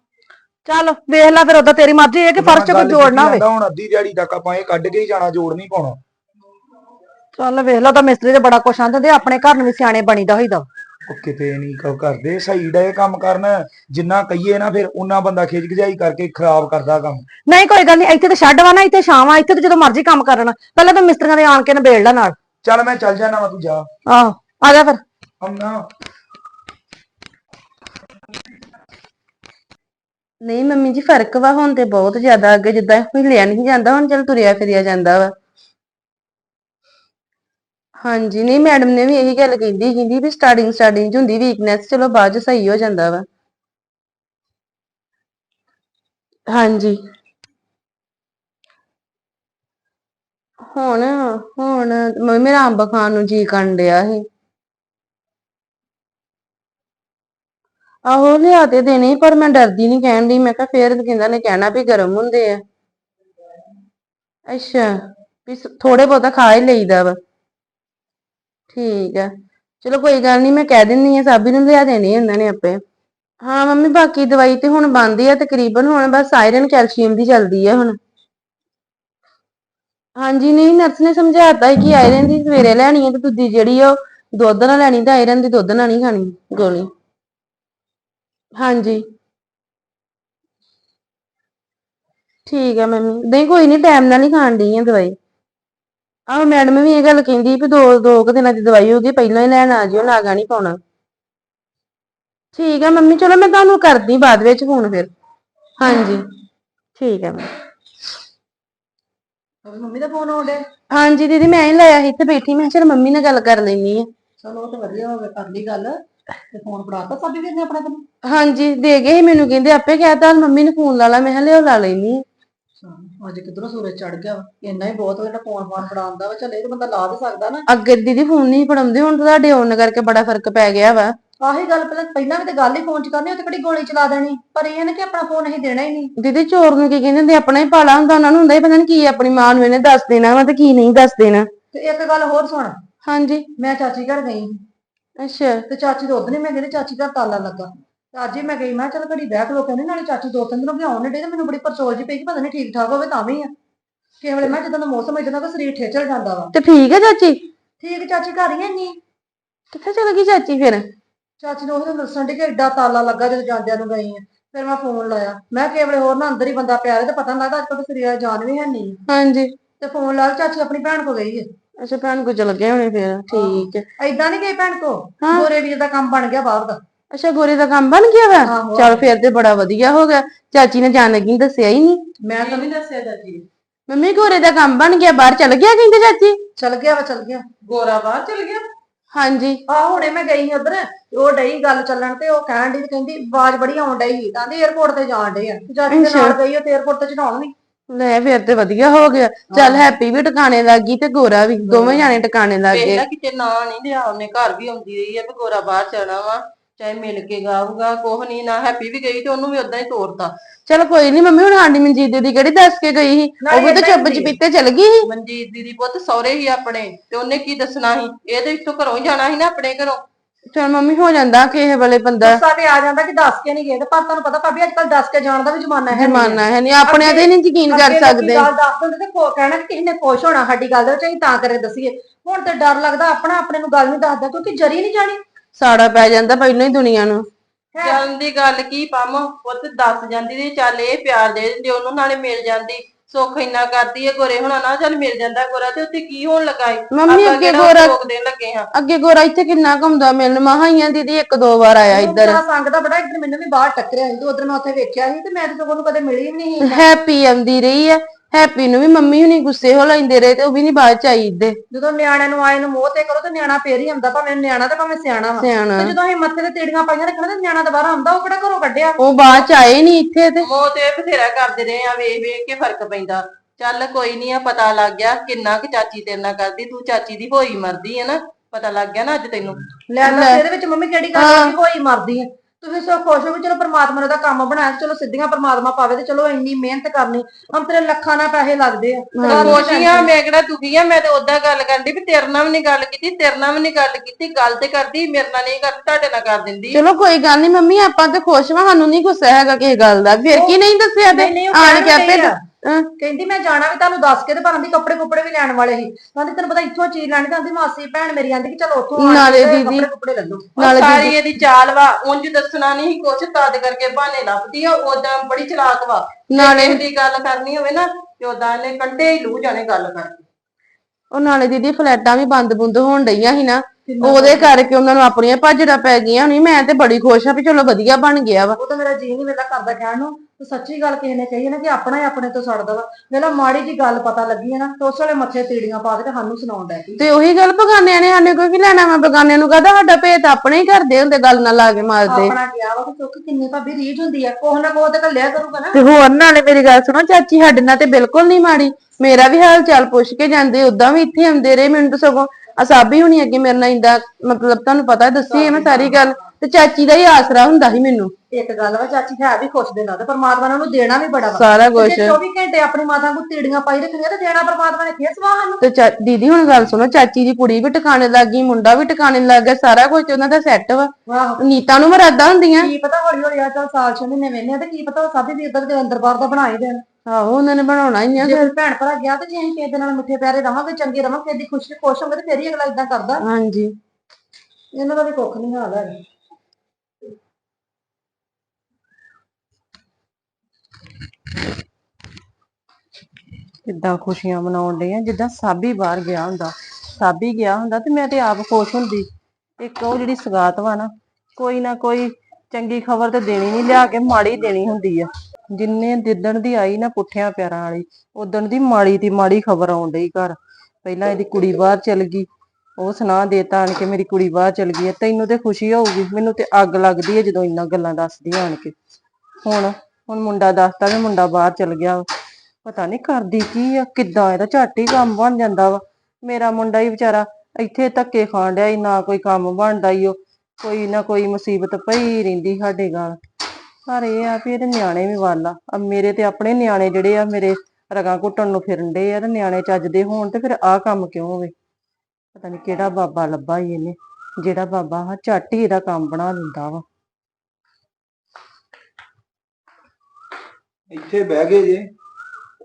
ਚੱਲ ਵੇਖ ਲੈ ਫਿਰ ਉਦਾਂ ਤੇਰੀ ਮਰਜ਼ੀ ਹੈ ਕਿ ਫਰਸ਼ 'ਚ ਕੋਈ ਗੱਲ ਜੋੜ ਕੀਤੀ ਨਾ ਹੋਵੇ। ਹੁਣ ਅੱਧੀ ਦਿਹਾੜੀ ਤੱਕ ਆਪਾਂ ਇਹ ਕੱਢ ਕੇ ਹੀ ਜਾਣਾ ਜੋੜ ਨਹੀਂ ਪਾਉਣਾ। ਚੱਲ ਵੇਖ ਲੈ ਤਾਂ ਮਿਸਤਰੀ ਤੇ ਬੜਾ ਕੁਛ ਆਂਦੇ ਆਪਣੇ ਘਰ ਨੂੰ ਵੀ ਸਿਆਣੇ ਬਣੀਦਾ ਹੋਈਦਾ ਉਹ ਕਿਤੇ ਨਹੀਂ ਕ ਕਰਦੇ ਸਹੀ ਡੇ ਕੰਮ ਕਰਨ ਜਿੰਨਾ ਕਹੀਏ ਨਾ ਫਿਰ ਉਹਨਾਂ ਬੰਦਾ ਖਿੱਚ ਖਿਚਾਈ ਕਰਕੇ ਖਰਾਬ ਕਰਦਾ ਕੰਮ। ਨਹੀਂ ਕੋਈ ਗੱਲ ਨਹੀਂ ਇੱਥੇ ਤੇ ਛੱਡ ਵਾ ਨਾ ਇੱਥੇ ਛਾਂ ਵਾ ਇੱਥੇ ਤੇ ਜਦੋਂ ਮਰਜ਼ੀ ਕੰਮ ਕਰਨਾ। ਪਹਿਲਾਂ ਤਾਂ ਮਿਸਤਰੀਆਂ ਦੇ ਆਣ ਕੇ ਨਿਬੇੜ ਲੈ ਨਾਲ। ਚੱਲ ਮੈਂ ਚੱਲ ਜਾਣਾ ਵਾ ਤੂੰ ਜਾ। ਆਹੋ ਆ ਜਾ ਫਿਰ। ਹਮ ਨਾ ਨਹੀਂ ਮੰਮੀ ਜੀ ਫ਼ਰਕ ਵਾ ਹੁਣ ਤੇ ਬਹੁਤ ਜ਼ਿਆਦਾ ਅੱਗੇ ਜਿੱਦਾਂ ਕੋਈ ਲਿਆ ਨਹੀਂ ਜਾਂਦਾ ਹੁਣ ਚੱਲ ਤੁਰਿਆ ਫਿਰਿਆ ਜਾਂਦਾ ਵਾ। ਹਾਂਜੀ, ਨਹੀਂ ਮੈਡਮ ਨੇ ਵੀ ਇਹੀ ਗੱਲ ਕਹਿੰਦੀ ਕਹਿੰਦੀ ਵੀ ਸਟਾਰਟਿੰਗ ਸਟਾਰਟਿੰਗ ਚ ਹੁੰਦੀ ਵੀਕਨੈਸ ਚਲੋ ਬਾਅਦ ਚ ਸਹੀ ਹੋ ਜਾਂਦਾ ਵਾ। ਹਾਂਜੀ। ਹੁਣ ਹੁਣ ਮੰਮੀ, ਮੇਰਾ ਅੰਬ ਖਾਣ ਨੂੰ ਜੀ ਕਰਨ ਡਿਆ ਸੀ। ਆਹੋ, ਲਿਆ ਤੇ ਦੇਣੇ ਪਰ ਮੈਂ ਡਰਦੀ ਨਹੀਂ ਕਹਿਣ ਦੀ ਮੈਂ ਕਿਹਾ ਫੇਰ ਕਹਿੰਦਾ ਨੇ ਕਹਿਣਾ ਵੀ ਗਰਮ ਹੁੰਦੇ ਆ। ਅੱਛਾ, ਵੀ ਥੋੜੇ ਬਹੁਤਾ ਖਾ ਹੀ ਲਈਦਾ ਵਾ। ਠੀਕ ਆ ਚਲੋ ਕੋਈ ਗੱਲ ਨਹੀਂ ਮੈਂ ਕਹਿ ਦਿੰਨੀ ਆ ਸਾਬੀ ਨੂੰ ਲਿਆ ਦੇਣੀ ਉਹਨਾਂ ਨੇ ਆਪੇ। ਹਾਂ ਮੰਮੀ, ਬਾਕੀ ਦਵਾਈ ਤੇ ਹੁਣ ਬੰਦ ਹੀ ਆ, ਤਕਰੀਬਨ ਹੁਣ ਬਸ ਆਇਰਨ ਕੈਲਸ਼ੀਅਮ ਦੀ ਚੱਲਦੀ ਆ ਹੁਣ। ਹਾਂਜੀ, ਨਹੀਂ ਨਰਸ ਨੇ ਸਮਝਾਤਾ ਹੈ ਕਿ ਆਇਰਨ ਦੀ ਸਵੇਰੇ ਲੈਣੀ ਹੈ ਤੇ ਦੂਜੀ ਜਿਹੜੀ ਆ ਉਹ ਦੁੱਧ ਨਾਲ ਲੈਣੀ ਤੇ ਆਇਰਨ ਦੀ ਦੁੱਧ ਨਾਲ ਨਹੀਂ ਖਾਣੀ ਗੋਲੀ। ਹਾਂਜੀ। ਠੀਕ ਹੈ ਮੰਮੀ। ਨਹੀਂ, ਕੋਈ ਨਹੀਂ ਟਾਈਮ ਨਾਲ ਹੀ ਖਾਣ ਡਈ ਆ ਦਵਾਈ। ਆਹੋ ਮੈਡਮ ਵੀ ਇਹ ਗੱਲ ਕਹਿੰਦੀ ਵੀ ਦੋ ਦੋ ਕੁ ਦਿਨਾਂ ਦੀ ਦਵਾਈ ਹੋਊਗੀ ਪਹਿਲਾਂ ਹੀ ਲੈਣ ਆ ਜਿਓ ਨਾਗਾ ਨਹੀਂ ਪਾਉਣਾ। ਠੀਕ ਆ ਮੰਮੀ ਚਲੋ ਮੈਂ ਤੁਹਾਨੂੰ ਕਰਦੀ ਬਾਅਦ ਵਿੱਚ ਫੋਨ ਫਿਰ। ਹਾਂਜੀ ਠੀਕ ਆ ਮੈਂ। ਮੰਮੀ ਦਾ ਫੋਨ ਆਉਂਦੇ ਹਾਂਜੀ ਦੀਦੀ ਮੈਂ ਹੀ ਲਾਇਆ ਸੀ ਇੱਥੇ ਬੈਠੀ ਮੈਂ ਕਿਹਾ ਚਲ ਮੰਮੀ ਨਾਲ ਗੱਲ ਕਰ ਲੈਣੀ ਆ। ਚਲੋ ਉਹ ਤਾਂ ਵਧੀਆ ਹੋ ਗਿਆ ਕਰ ਲਈ ਗੱਲ ਤੇ ਫੋਨ ਫੜਾਤਾ ਸਾਬੀ ਵੀਰ ਨੇ ਆਪਣੇ ਤੈਨੂੰ ਹਾਂਜੀ ਦੇ ਗਏ ਸੀ ਮੈਨੂੰ ਕਹਿੰਦੇ ਆਪੇ ਕਹਿਤਾ ਮੰਮੀ ਨੂੰ ਫੋਨ ਲਾ ਲਾ ਮੈਂ ਕਿਹਾ ਲਿਓ ਲਾ ਲੈਣੀ ਅੱਜ ਕਿਧਰੋਂ ਸੂਰਜ ਚੜ ਗਿਆ ਵਾ। ਇੰਨਾ ਹੀ ਬਹੁਤ ਹੋ ਜਿਹੜਾ ਫੋਨ ਫਾਨ ਫੜਾਉਂਦਾ ਵਾ। ਚੱਲ ਇਹ ਤਾਂ ਬੰਦਾ ਲਾ ਦੇ ਸਕਦਾ ਨਾ। ਅੱਗੇ ਦੀਦੀ ਫੋਨ ਨਹੀਂ ਫੜਾਉਂਦੇ ਹੁਣ ਤਾਂ ਤੁਹਾਡੇ ਆਉਣ ਕਰਕੇ ਬੜਾ ਫ਼ਰਕ ਪੈ ਗਿਆ ਵਾ। ਆਹੀ ਗੱਲ ਪਹਿਲਾਂ ਪਹਿਲਾਂ ਵੀ ਤੇ ਗੱਲ ਹੀ ਫੋਨ 'ਚ ਕਰਨੀ ਉਹ ਤੇ ਕਿਹੜੀ ਗੋਲੀ ਚਲਾ ਦੇਣੀ? ਪਰ ਇਹ ਨਾ ਕਿ ਆਪਣਾ ਫੋਨ ਅਸੀਂ ਦੇਣਾ ਹੀ ਨਹੀਂ। ਦੀਦੀ ਚੋਰ ਨੂੰ ਕੀ ਕਹਿੰਦੇ ਹੁੰਦੇ ਆਪਣਾ ਹੀ ਪਾਲਾ ਹੁੰਦਾ ਉਹਨਾਂ ਨੂੰ ਹੁੰਦਾ ਹੀ ਪਤਾ ਨਹੀਂ ਕੀ ਆਪਣੀ ਮਾਂ ਨੂੰ ਇਹਨੇ ਦੱਸ ਦੇਣਾ ਵਾ ਤੇ ਕੀ ਨਹੀਂ ਦੱਸ ਦੇਣਾ। ਤੇ ਇੱਕ ਗੱਲ ਹੋਰ ਸੁਣ। ਹਾਂਜੀ। ਮੈਂ ਚਾਚੀ ਘਰ ਗਈ। ਅੱਛਾ। ਤੇ ਚਾਚੀ ਦੇ ਉਦੋਂ ਮੈਂ ਕਹਿੰਦੀ ਚਾਚੀ ਘਰ ਤਾਲਾ ਲੱਗਾ। ਤੇ ਅੱਜ ਹੀ ਮੈਂ ਗਈ ਮੈਂ ਕਿਹਾ ਚੱਲ ਘੜੀ ਬਹਿ ਕੇ ਲੋ ਕਹਿੰਦੇ ਨਾਲੇ ਚਾਚੀ ਦੋ ਤਿੰਨ ਦਿਨ ਆਉਣ ਡੇ ਤੇ ਮੈਨੂੰ ਬੜੀ ਪਰਸੋਲ ਜੀ ਪਈ ਕਿ ਪਤਾ ਨਹੀਂ ਠੀਕ ਠਾਕ ਹੋਵੇ ਤਾਂ ਵੀ ਆ। ਕਿਸੇ ਵੇਲੇ ਮੈਂ ਜਦੋਂ ਦਾ ਮੌਸਮ ਇਦਾਂ ਦਾ ਸਰੀਰ ਠੇਚਲ ਜਾਂਦਾ ਵਾ। ਤੇ ਠੀਕ ਹੈ ਚਾਚੀ? ਠੀਕ ਚਾਚੀ ਘਰ ਹੀ ਨਹੀਂ ਕਿੱਥੇ ਚਲ ਗਈ ਚਾਚੀ ਫਿਰ? ਚਾਚੀ ਨੂੰ ਉਹਦੇ ਦੱਸਣ ਦੀ ਕਿ ਏਡਾ ਤਾਲਾ ਲੱਗਾ ਜਦੋਂ ਜਾਂਦਿਆਂ ਨੂੰ ਗਈ ਆ। ਫਿਰ ਮੈਂ ਫੋਨ ਲਾਇਆ। ਮੈਂ ਕਿਹਾ ਵੇਲੇ ਹੋਰ ਨਾ ਅੰਦਰ ਹੀ ਬੰਦਾ ਪਿਆ ਰਹੇ ਤੇ ਪਤਾ ਨੀ ਲੱਗਦਾ ਅੱਜ ਕੱਲ੍ਹ ਤਾਂ ਸਰੀਰ ਜਾਨ ਵੀ ਹੈ ਨਹੀਂ ਹਾਂਜੀ। ਤੇ ਫੋਨ ਲਾ ਚਾਚੀ ਆਪਣੀ ਭੈਣ ਕੋ ਗਈ ਹੈ ਅੱਛਾ ਭੈਣ ਕੋ ਚਲ ਗਏ ਹੋਣੇ ਫਿਰ। ਠੀਕ ਹੈ ਏਦਾਂ ਨਹੀਂ ਗਈ ਭੈਣ ਕੋ ਹਾਂ। ਗੋਰੇ ਵੀਰ ਦਾ ਕੰਮ ਬਣ ਗਿਆ ਬਾਹਰ ਦਾ। ਅੱਛਾ ਗੋਰੇ ਦਾ ਕੰਮ ਬਣ ਗਿਆ ਵਾ? ਚਲ ਫੇਰ ਤੇ ਬੜਾ ਵਧੀਆ ਹੋ ਗਿਆ। ਚਾਚੀ ਨੇ ਜਾਣ ਲੱਗੀ ਦੱਸਿਆ ਹੀ ਨਹੀਂ। ਮੈਂ ਤਾਂ ਨਹੀਂ ਦੱਸਿਆ ਚਾਚੀ ਮੰਮੀ ਗੋਰੇ ਦਾ ਕੰਮ ਬਣ ਗਿਆ ਬਾਹਰ ਚਲ ਗਿਆ ਕਹਿੰਦੇ ਚਾਚੀ? ਚਲ ਗਿਆ ਵਾ ਚਲ ਗਿਆ। ਗੋਰਾ ਬਾਹਰ ਚਲ ਗਿਆ। ਹਾਂਜੀ। ਆ ਹੁਣੇ ਮੈਂ ਗਈ ਉਧਰ ਉਹ ਡਈ ਗੱਲ ਚੱਲਣ ਤੇ ਉਹ ਕਹਿਣ ਡਈ ਕਹਿੰਦੀ ਆਵਾਜ਼ ਬੜੀ ਆਉਣ ਡਈ ਸੀ। ਕਹਿੰਦੀ ਤੇ ਜਾਣ ਡਏ ਆ। ਚਾਚੀ ਨਾਲ ਗਈ ਉਹ ਤੇ ਤੇ ਚੜਾਉਣ ਨਹੀਂ ਲੈ ਫੇਰ ਤੇ ਵਧੀਆ ਹੋ ਗਿਆ। ਚੱਲ ਹੈਪੀ ਵੀ ਟਿਕਾਣੇ ਲੱਗ ਗਈ ਤੇ ਗੋਰਾ ਵੀ ਦੋਵੇਂ ਜਾਣੇ ਟਿਕਾਣੇ ਲੱਗ ਗਏ। ਪਹਿਲਾਂ ਕਿਤੇ ਨਾਂ ਨਹੀਂ ਲਿਆ ਉਹਨੇ ਘਰ ਵੀ ਆਉਂਦੀ ਰਹੀ ਆ ਵੀ ਗੋਰਾ ਬਾਹਰ ਜਾਣਾ ਵਾ। ਚਾਹੇ ਮਿਲ ਕੇ ਗਾਊਗਾ ਕੁਛ ਨਹੀਂ ਨਾ ਹੈਪੀ ਵੀ ਗਈ ਤੇ ਉਹਨੂੰ ਵੀ ਉਦਾਂ ਹੀ ਤੋਰਤਾ। ਚਲ ਕੋਈ ਨਹੀਂ ਮੰਮੀ ਹੁਣ ਸਾਡੀ ਮਨਜੀਤ ਦੀਦੀ ਕਿਹੜੀ ਦੱਸ ਕੇ ਗਈ ਸੀ? ਉਹ ਵੀ ਤਾਂ ਚੁੱਪ ਚਪੀਤੇ ਚਲ ਗਈ ਸੀ। ਮਨਜੀਤ ਦੀਦੀ ਪੁੱਤ ਸਹੁਰੇ ਹੀ ਆਪਣੇ ਤੇ ਉਹਨੇ ਕੀ ਦੱਸਣਾ ਸੀ? ਇਹ ਤੇ ਇੱਥੋਂ ਘਰੋਂ ਹੀ ਜਾਣਾ ਸੀ ਨਾ ਆਪਣੇ ਘਰੋਂ। ਚਲ ਮੰਮੀ ਹੋ ਜਾਂਦਾ ਕਿਸੇ ਵੇਲੇ ਬੰਦਾ। ਗੁੱਸਾ ਤੇ ਆ ਜਾਂਦਾ ਕਿ ਦੱਸ ਕੇ ਨਹੀਂ ਗਏ ਤੇ ਪਰ ਤੁਹਾਨੂੰ ਪਤਾ ਭਾਬੀ ਅੱਜ ਕੱਲ ਦੱਸ ਕੇ ਜਾਣ ਦਾ ਵੀ ਜ਼ਮਾਨਾ ਹੈ ਨੀ। ਜਮਾਨਾ ਹੈ। ਨਹੀਂ ਆਪਣੇ ਤੇ ਨਹੀਂ ਯਕੀਨ ਕਰ ਸਕਦੇ। ਗੱਲ ਦੱਸ ਦਿੰਦੇ ਤੇ ਖੋ ਕਹਿਣਾ ਕਿ ਕਿਸੇ ਨੇ ਖੁਸ਼ ਹੋਣਾ ਸਾਡੀ ਗੱਲ ਦੇ ਵਿੱਚ ਅਸੀਂ ਤਾਂ ਕਰੇ ਦਸੀਏ। ਹੁਣ ਤੇ ਡਰ ਲੱਗਦਾ ਆਪਣਾ ਆਪਣੇ ਨੂੰ ਗੱਲ ਨਹੀਂ ਦੱਸਦਾ ਕਿਉਂਕਿ ਜਰੀ ਨਹੀਂ ਜਾਣੀ। ਸਾੜਾ ਪੈ ਜਾਂਦਾ ਪਹਿਲਾਂ ਹੀ ਦੁਨੀਆ ਨੂੰ। ਜਲਨ ਦੀ ਗੱਲ ਕੀ ਪੰਮ ਪੁੱਤ ਦੱਸ ਜਾਂਦੀ ਤੇ ਚੱਲ ਇਹ ਪਿਆਰ ਦੇ ਦਿੰਦੇ ਉਹਨੂੰ ਨਾਲੇ ਮਿਲ ਜਾਂਦੀ। ਸੁੱਖ ਇੰਨਾ ਕਰਦੀ ਹੈ ਗੋਰੇ ਹੁਣਾ ਨਾ ਚੱਲ ਮਿਲ ਜਾਂਦਾ ਗੋਰਾ ਤੇ ਉੱਥੇ ਕੀ ਹੋਣ ਲੱਗਾ ਏ? ਮੰਮੀ ਅੱਗੇ ਗੋਰਾ ਰੋਕ ਦੇਣ ਲੱਗੇ ਹਾਂ? ਅੱਗੇ ਗੋਰਾ ਇੱਥੇ ਕਿੰਨਾ ਘੁੰਮਦਾ ਮਿਲਣ? ਮਹਾਈਆਂ ਦੀਦੀ ਇੱਕ ਦੋ ਵਾਰ ਆਇਆ ਇੱਧਰ। ਸੰਗ ਦਾ ਬੜਾ ਦਿਨ ਮੈਨੂੰ ਵੀ ਬਾਹਰ ਟੱਕਰਿਆ ਸੀ ਤੇ ਉਧਰ ਮੈਂ ਉੱਥੇ ਵੇਖਿਆ ਸੀ ਤੇ ਮੈਂ ਤੇ ਉਹਨੂੰ ਕਦੇ ਮਿਲੀ ਵੀ ਨਹੀਂ ਹੈਪੀ ਆਉਂਦੀ ਰਹੀ ਹੈ ਹੈਪੀ ਨੂੰ ਵੀ ਮੰਮੀ ਹੁਣੀ ਗੁੱਸੇ ਹੋ ਲੈਂਦੇ ਰਹੇ ਤੇ ਉਹ ਵੀ ਨਹੀਂ ਬਾਅਦ ਚ ਆਈ ਇੱਦੇ ਜਦੋਂ ਨਿਆਣਿਆਂ ਨੂੰ ਆਏ ਨੂੰ ਮੋਹ ਤੇ ਕਰੋ ਤੇ ਨਿਆਣਾ ਫੇਰ ਹੀ ਆਉਂਦਾ ਭਾਵੇਂ ਨਿਆਣਾ ਤੇ ਭਾਵੇਂ ਸਿਆਣਾ ਵਾ। ਸਿਆਣਾ। ਤੇ ਜਦੋਂ ਅਸੀਂ ਮੱਥੇ ਤੇ ਤੀੜੀਆਂ ਪਾਈਆਂ ਰੱਖਣਾ ਤੇ ਨਿਆਣਾ ਦੁਬਾਰਾ ਆਉਂਦਾ ਉਹ ਕਿਹੜਾ ਘਰੋਂ ਕੱਢਿਆ? ਉਹ ਬਾਅਦ ਚ ਆਏ ਨਹੀਂ ਇੱਥੇ ਤੇ। ਮੋਹ ਤੇ ਬਥੇਰਾ ਕਰਦੇ ਰਹੇ ਆ ਵੇਖ ਵੇਖ ਕੇ ਫ਼ਰਕ ਪੈਂਦਾ। ਚੱਲ ਕੋਈ ਨਹੀਂ ਆ ਪਤਾ ਲੱਗ ਗਿਆ ਕਿੰਨਾ ਕੁ ਚਾਚੀ ਤੇਰੇ ਨਾਲ ਕਰਦੀ ਤੂੰ ਚਾਚੀ ਦੀ ਹੋਈ ਮਰਦੀ ਹੈ ਨਾ ਪਤਾ ਲੱਗ ਗਿਆ ਨਾ ਅੱਜ ਤੈਨੂੰ। ਲੈ ਲੈ। ਇਹਦੇ ਵਿੱਚ ਮੰਮੀ ਕਿਹੜੀ ਗੱਲ ਹੋਈ ਮਰਦੀ ਹੈ ਤੁਸੀਂ ਸੋ ਖੁਸ਼ ਹੋ ਵੀ ਚਲੋ ਪ੍ਰਮਾਤਮਾ ਨੇ ਉਹਦਾ ਕੰਮ ਬਣਾਇਆ ਚਲੋ ਸਿੱਧੀਆਂ ਪ੍ਰਮਾਤਮਾ ਪਾਵੇ ਤੇ ਚਲੋ ਇੰਨੀ ਮਿਹਨਤ ਕਰਨੀ ਹਮ ਤੇਰੇ ਲੱਖਾਂ ਨਾਲ ਪੈਸੇ ਲੱਗਦੇ ਆ। ਖੁਸ਼ੀ ਆ ਮੈਂ ਕਿਹੜਾ ਦੁਖੀ ਆ ਮੈਂ ਤੇ ਉਦਾਂ ਗੱਲ ਕਰਦੀ ਵੀ ਤੇਰੇ ਨਾਲ ਵੀ ਨਹੀਂ ਗੱਲ ਕੀਤੀ ਤੇਰੇ ਨਾਲ ਵੀ ਨਹੀਂ ਗੱਲ ਕੀਤੀ ਗੱਲ ਤੇ ਕਰਦੀ ਮੇਰੇ ਨਾਲ ਨਹੀਂ ਕਰਦੀ ਤੁਹਾਡੇ ਨਾਲ ਕਰ ਦਿੰਦੀ। ਚਲੋ ਕੋਈ ਗੱਲ ਨਹੀਂ ਮੰਮੀ ਆਪਾਂ ਤੇ ਖੁਸ਼ ਵਾਂ ਸਾਨੂੰ ਨਹੀਂ ਗੁੱਸਾ ਹੈਗਾ ਕਿਸੇ ਗੱਲ ਦਾ ਫਿਰ ਕੀ ਨਹੀਂ ਦੱਸਿਆ ਤੇ ਨਹੀਂ, ਨਹੀਂ, ਉਹ ਆਣ ਕੇ ਆਪੇ ਆ। ਕਹਿੰਦੀ ਮੈਂ ਜਾਣਾ ਵੀ ਤੁਹਾਨੂੰ ਦੱਸ ਕੇ ਤੇ ਪਰ ਆਂਦੀ ਕੱਪੜੇ ਕੁੱਪੜੇ ਵੀ ਲੈਣ ਵਾਲੇ ਸੀ। ਕਹਿੰਦੀ ਤੈਨੂੰ ਪਤਾ ਇੱਥੋਂ ਚੀਜ਼ ਲੈਣੀ ਤਾਂ ਆਂਦੀ ਮਾਸੀ ਭੈਣ ਮੇਰੀ ਆਂਦੀ ਕਿ ਚਲੋ ਉੱਥੋਂ ਨਾਲੇ ਦੀਦੀ- ਕੱਪੜੇ ਕੁੱਪੜੇ ਲੈ ਲਓ। ਉਹ ਸਾਰੀ ਇਹਦੀ ਚਾਲ ਵਾ ਉਂਝ ਦੱਸਣਾ ਨਹੀਂ ਕੁਛ ਤਦ ਕਰਕੇ ਬਹਾਨੇ ਲੱਭਦੀ ਆ ਉਦਾਂ ਬੜੀ ਚਲਾਕ ਵਾ। ਨਾਲੇ- ਨਾਲੇ ਦੀ ਗੱਲ ਕਰਨੀ ਹੋਵੇ ਨਾ ਤੇ ਉਦਾਂ ਇਹਨੇ ਕੰਡੇ ਹੀ ਲੂ ਜਾਣੇ ਗੱਲ ਕਰਕੇ। ਉਹ ਨਾਲੇ ਦੀਦੀ ਫਲੈਟਾਂ ਵੀ ਬੰਦ ਬੁੰਦ ਹੋਣ ਡਈਆਂ ਸੀ ਨਾ ਉਹਦੇ ਕਰਕੇ ਉਹਨਾਂ ਨੂੰ ਆਪਣੀਆਂ ਭਾਜੜਾ ਪੈ ਗਈਆਂ ਨਹੀਂ ਮੈਂ ਤੇ ਬੜੀ ਖੁਸ਼ ਆ ਵੀ ਚਲੋ ਵਧੀਆ ਬਣ ਗਿਆ ਵਾ। ਉਹ ਤਾਂ ਮੇਰਾ ਜੀ ਨਹੀਂ ਵੇਲਾ ਕਰਦਾ ਕਹਿਣ ਨੂੰ। ਤੇ ਸੱਚੀ ਗੱਲ ਕਿਸੇ ਨੇ ਕਹੀ ਹੈ ਨਾ ਕਿ ਆਪਣਾ ਹੀ ਆਪਣੇ ਤੋਂ ਸੜਦਾ ਵਾ। ਵੇਲਾ ਮਾੜੀ ਜੀ ਗੱਲ ਪਤਾ ਲੱਗੀ ਹੈ ਨਾ ਤੇ ਉਸ ਵੇਲੇ ਮੱਥੇ ਤੀੜੀਆਂ ਪਾ ਕੇ ਤੇ ਸਾਨੂੰ ਸੁਣਾਉਣ ਡੈ ਪਈ। ਤੇ ਉਹੀ ਗੱਲ ਬਗਾਨਿਆਂ ਨੇ ਸਾਡੇ ਕੋਈ ਕੀ ਲੈਣਾ ਵਾ ਬਗਾਨਿਆਂ ਨੂੰ ਕਹਦਾ ਸਾਡਾ ਭੇਤ ਆਪਣੇ ਹੀ ਕਰਦੇ ਹੁੰਦੇ ਗੱਲ ਨਾ ਲਾ ਕੇ ਮਾਰਦੇ। ਆਪਣਾ ਗਿਆ ਵਾ ਕਿ ਚੁੱਕ ਕਿੰਨੀ ਭਾਬੀ ਰੀਝ ਹੁੰਦੀ ਆ ਕੋਹ ਨਾ ਕੋਹ ਤੇ ਕੱਲਿਆ ਕਰੂਗਾ ਨਾ। ਤੇ ਹੋਰ ਨਾਲੇ ਮੇਰੀ ਗੱਲ ਸੁਣੋ ਚਾਚੀ ਸਾਡੇ ਨਾਲ ਤੇ ਬਿਲਕੁਲ ਨਹੀਂ ਮਾੜੀ। ਮੇਰਾ ਵੀ ਹਾਲ ਚਾਲ ਪੁੱਛ ਕੇ ਜਾਂਦੇ ਉਦਾਂ ਵੀ ਇੱਥੇ ਆਉਂਦੇ ਰਹੇ ਮੈਨੂੰ ਤਾਂ ਸਗੋਂ। ਅਸਾਬੀ ਹੁਣੀ ਅੱਗੇ ਮੇਰੇ ਨਾਲ ਇੰਦਾ ਮਤਲਬ ਤੁਹਾਨੂੰ ਪਤਾ ਦੱਸੀ ਹੈ ਮੈਂ ਸਾਰੀ ਗੱਲ। ਤੇ ਚਾਚੀ ਦਾ ਹੀ ਆਸਰਾ ਹੁੰਦਾ ਸੀ ਮੈਨੂੰ। ਇੱਕ ਗੱਲ ਵਾ ਚਾਚੀ ਹੈ ਵੀ ਖੁਸ਼ ਦੇ ਨਾਲ ਤੇ ਪਰਮਾਤਮਾ ਨੇ ਉਹਨੂੰ ਦੇਣਾ ਵੀ ਬੜਾ ਵਾ। ਸਾਰਾ ਜੇ 24 ਘੰਟੇ ਆਪਣੀ ਮਾਤਾ ਨੂੰ ਤੀੜੀਆਂ ਪਾਈ ਰੱਖਣੀਆਂ ਤੇ ਦੇਣਾ ਪਰਮਾਤਮਾ ਨੇ ਫੇਰ ਸਵਾ ਸਾਨੂੰ? ਤੇ ਚਾ- ਦੀਦੀ ਹੁਣ ਗੱਲ ਸੁਣੋ ਚਾਚੀ ਦੀ ਕੁੜੀ ਵੀ ਟਿਕਾਣੇ ਲੱਗ ਗਈ ਮੁੰਡਾ ਵੀ ਟਿਕਾਣੇ ਲੱਗ ਗਿਆ ਸਾਰਾ ਕੁਝ ਉਹਨਾਂ ਦਾ ਸੈੱਟ ਵਾ। ਨੀਤਾਂ ਨੂੰ ਮਰਾਦਾ ਹੁੰਦੀਆਂ। ਕੀ ਪਤਾ ਹੌਲੀ ਹੌਲੀ ਆ ਚੱਲ ਸਾਲ ਛੇ ਮਹੀਨੇ ਵੇਨੇ ਤੇ ਕੀ ਪਤਾ ਉਹ ਸਾਬੀ ਵੀਰ ਦਾ ਅੰਦਰ ਬਾਹਰ ਦਾ ਬਣਾ ਹੀ ਦੇਣ। ਆਹੋ ਉਹਨਾਂ ਨੇ ਬਣਾਉਣਾ ਹੀ ਆ ਜੇ ਕੋਈ ਭੈਣ ਭਰਾ ਗਿਆ ਤੇ ਜੇ ਅਸੀਂ ਕਿਸੇ ਦੇ ਨਾਲ ਮਿੱਠੇ ਪਿਆਰੇ ਰਵਾਂਗੇ ਚੰਗੇ ਰਵਾਂਗੇ ਕਿਸੇ ਦੀ ਖੁਸ਼ੀ ਖੁਸ਼ ਹੋਵਾਂਗੇ ਤੇ ਫੇਰ ਹੀ ਅਗਲਾ ਇਦਾਂ ਕਰਦਾ। ਹਾਂਜੀ। ਇਹਨਾਂ ਦਾ ਵੀ ਕੁੱਖ ਨਹੀਂ ਹਾਲ ਹੈ ਕਿੱਦਾਂ ਖੁਸ਼ੀਆਂ ਮਨਾਉਣ ਡਈਆਂ? ਜਿੱਦਾਂ ਸਾਬੀ ਬਾਹਰ ਗਿਆ ਹੁੰਦਾ। ਸਾਬੀ ਗਿਆ ਹੁੰਦਾ ਤੇ ਮੈਂ ਤੇ ਆਪ ਖੁਸ਼ ਹੁੰਦੀ। ਇੱਕ ਉਹ ਜਿਹੜੀ ਸਗਾਤ ਵਾ ਨਾ, ਕੋਈ ਨਾ ਕੋਈ ਚੰਗੀ ਖਬਰ ਤੇ ਦੇਣੀ ਨਹੀਂ, ਲਿਆ ਕੇ ਮਾੜੀ ਦੇਣੀ ਹੁੰਦੀ ਆ। ਜਿੰਨੇ ਦਿਦਣ ਦੀ ਆਈ ਨਾ ਪੁੱਠਿਆਂ ਪਿਆਰਾਂ ਵਾਲੀ ਉਦਣ ਦੀ ਮਾੜੀ ਦੀ ਮਾੜੀ ਖਬਰ ਆਉਣ ਡਈ ਘਰ। ਪਹਿਲਾਂ ਇਹਦੀ ਕੁੜੀ ਬਾਹਰ ਚਲ ਗਈ। ਉਹ ਸੁਣਾ ਦੇਤਾ ਆਣ ਕੇ ਮੇਰੀ ਕੁੜੀ ਬਾਹਰ ਚਲ ਗਈ ਹੈ ਤੈਨੂੰ ਤੇ ਖੁਸ਼ੀ ਹੋਊਗੀ। ਮੈਨੂੰ ਤੇ ਅੱਗ ਲੱਗਦੀ ਹੈ ਜਦੋਂ ਇੰਨਾ ਗੱਲਾਂ ਦੱਸਦੀ ਆਣ ਕੇ। ਹੁਣ ਹੁਣ ਮੁੰਡਾ ਦੱਸਦਾ ਵੀ ਮੁੰਡਾ ਬਾਹਰ ਚਲ ਗਿਆ ਵਾ। ਪਤਾ ਨਹੀਂ ਕਰਦੀ ਕੀ ਆ, ਕਿੱਦਾਂ ਇਹਦਾ ਝੱਟ ਹੀ ਕੰਮ ਬਣ ਜਾਂਦਾ ਵਾ। ਮੇਰਾ ਮੁੰਡਾ ਹੀ ਵਿਚਾਰਾ ਇੱਥੇ ਧੱਕੇ ਖਾਣ ਡਿਆ ਈ ਨਾ ਕੋਈ ਕੰਮ ਬਣਦਾ ਈ ਓ ਕੋਈ ਨਾ ਕੋਈ ਮੁਸੀਬਤ ਪਈ ਰਹਿੰਦੀ ਸਾਡੇ ਗਾਲ ਪਰ ਇਹ ਆ ਵੀ ਇਹਦੇ ਨਿਆਣੇ ਵੀ ਵਾਲਾ ਆ। ਮੇਰੇ ਤੇ ਆਪਣੇ ਨਿਆਣੇ ਜਿਹੜੇ ਆ, ਮੇਰੇ ਰਗਾਂ ਘੁੱਟਣ ਨੂੰ ਫਿਰਨ ਡੇ ਆ ਤੇ ਨਿਆਣੇ ਚੱਜਦੇ ਹੋਣ ਤੇ ਫਿਰ ਆਹ ਕੰਮ ਕਿਉਂ ਹੋਵੇ? ਪਤਾ ਨਹੀਂ ਕਿਹੜਾ ਬਾਬਾ ਲੱਭਾ ਈ ਇਹਨੇ। ਜਿਹੜਾ ਬਾਬਾ ਆ ਝੱਟ ਹੀ ਇਹਦਾ ਕੰਮ ਬਣਾ ਦਿੰਦਾ ਵਾ। ਇੱਥੇ ਬਹਿ ਗਏ ਜੇ।